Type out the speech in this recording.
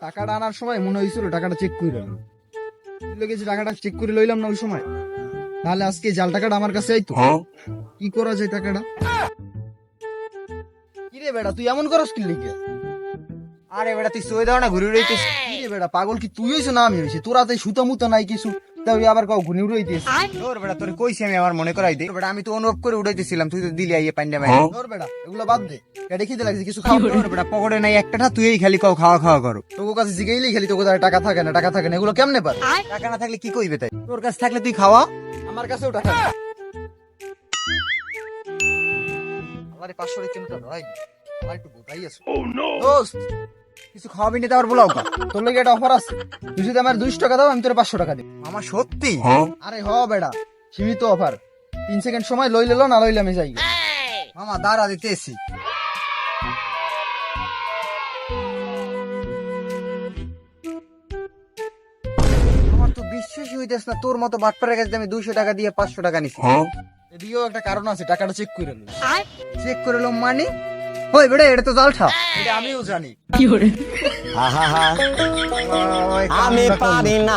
টাকাটা আনার সময় মনে হয়েছিল টাকাটা চেক করে টাকাটা চেক করে লইলাম না ওই সময়? তাহলে আজকে জাল টাকাটা আমার কাছে আইতো কি করা যায় টাকাটা? কি রে বেটা তুই এমন করস কি লিখে আরে বেটা তুই সই দাও না ঘুরে রইতিস কিরে বেটা পাগল কি তুই হইছ না আমি হইছি? তোরা তো সুতা মুতা নাই কিছু। তাই আবার কাউ ঘুরে উড়াইতিস তোর বেটা তোর কইছি আমি আমার মনে করাই দে। বেটা আমি তো অনুভব করে উড়াইতেছিলাম তুই তো দিলি আইয়ে পান্ডা মাই তোর বেটা এগুলো বাদ দে। এটা খিদে লাগছে কিছু খাওয়া তোর বেটা পকেটে নাই একটা না তুই এই খালি কাও খাওয়া খাওয়া করো। তোর কাছে জিগাইলেই খালি তোর কাছে টাকা থাকে না টাকা থাকে না এগুলো কেমনে পারে? টাকা না থাকলে কি কইবে তাই? তোর কাছে থাকলে তুই খাওয়া আমার কাছেও টাকা। আল্লাহরে পাঁচশো রিচার্জটা ভাই আমার একটু বোঝাই আছে। দোস্ত! কিছু খাওয়াবি না আবার বলাও কা তোর লাগে একটা অফার আছে। তুই যদি আমার দুইশো টাকা দাও আমি তোর পাঁচশো টাকা দিব আমার সত্যি? আরে হ বেটা সীমিত অফার তিন সেকেন্ড সময় লইলে লো না লইলে আমি যাই। মামা দাঁড়া দিতেছি। আমার তো বিশ্বাসই হইতেছ না তোর মতো বাটপাড়ের কাছে আমি দুইশো টাকা দিয়ে পাঁচশো টাকা নিছি। এদিকেও একটা কারণ আছে টাকাটা চেক করে চেক করে লো মানি? ওই বেড়ে এটা তো জালটা এটা আমিও জানি। আমি পারি না।